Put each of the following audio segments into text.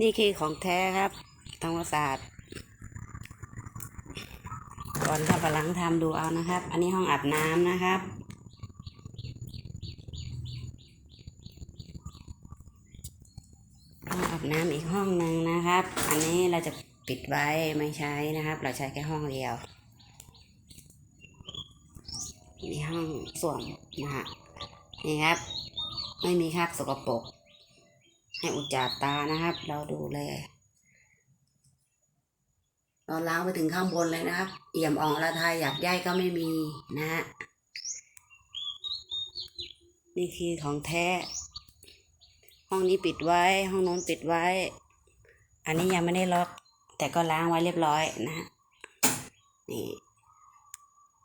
นี่คือของแท้ครับทำควาสะอาดก่อนถ้าฝรั่งทำดูเอานะครับ อันนี้ห้องอาบน้ำนะครับห้องอาบน้ำอีกห้องหนึ่งนะครับ อันนี้เราจะปิดไว้ไม่ใช้นะครับ เราใช้แค่ห้องเดียวนี่ห้องส่วมนะฮะนี่ครับ ไม่มีคราบสกปรก ให้อุจจาตานะครับ เราดูเลยเราล้างไปถึงข้างบนเลยนะครับ เอี่ยมอ่องละทายอยากย่ายก็ไม่มีนะฮะนี่คือของแท้ ห้องนี้ปิดไว้ ห้องโน้นปิดไว้ อันนี้ยังไม่ได้ล็อก แต่ก็ล้างไว้เรียบร้อยนะฮะนี่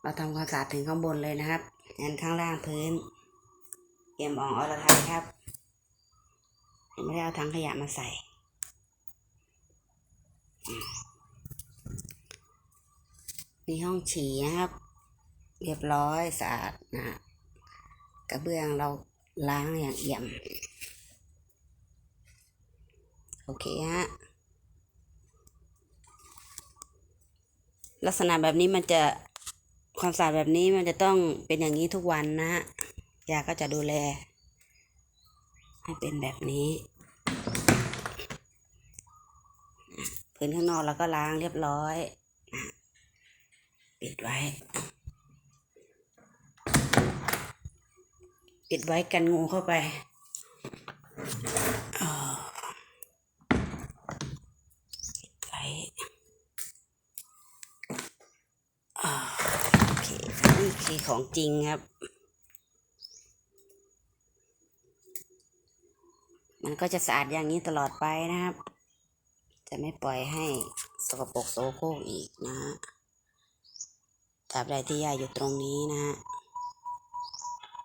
เราทำความสะอาดถึงข้างบนเลยนะครับงั้นข้างล่างพื้น เอี่ยมอ่องอรไทยครับ ไม่ได้เอาถังขยะมาใส่ มีห้องฉี่นะครับ เรียบร้อยสะอาดนะฮะกระเบื้องเราล้างอย่างเอี่ยม โอเคฮะลักษณะแบบนี้มันจะความสะอาดแบบนี้มันจะต้องเป็นอย่างนี้ทุกวันนะฮะยาก็จะดูแล ให้เป็นแบบนี้พื้นข้างนอกเราก็ล้างเรียบร้อยปิดไว้ ปิดไว้กันงูเข้าไปอ่าไว้อ่าโอเคนี่คือของจริงครับ มันก็จะสะอาดอย่างนี้ตลอดไปนะครับ จะไม่ปล่อยให้สกปรกโสโครกอีกนะฮะตราบใดที่ยาอยู่ตรงนี้นะฮะ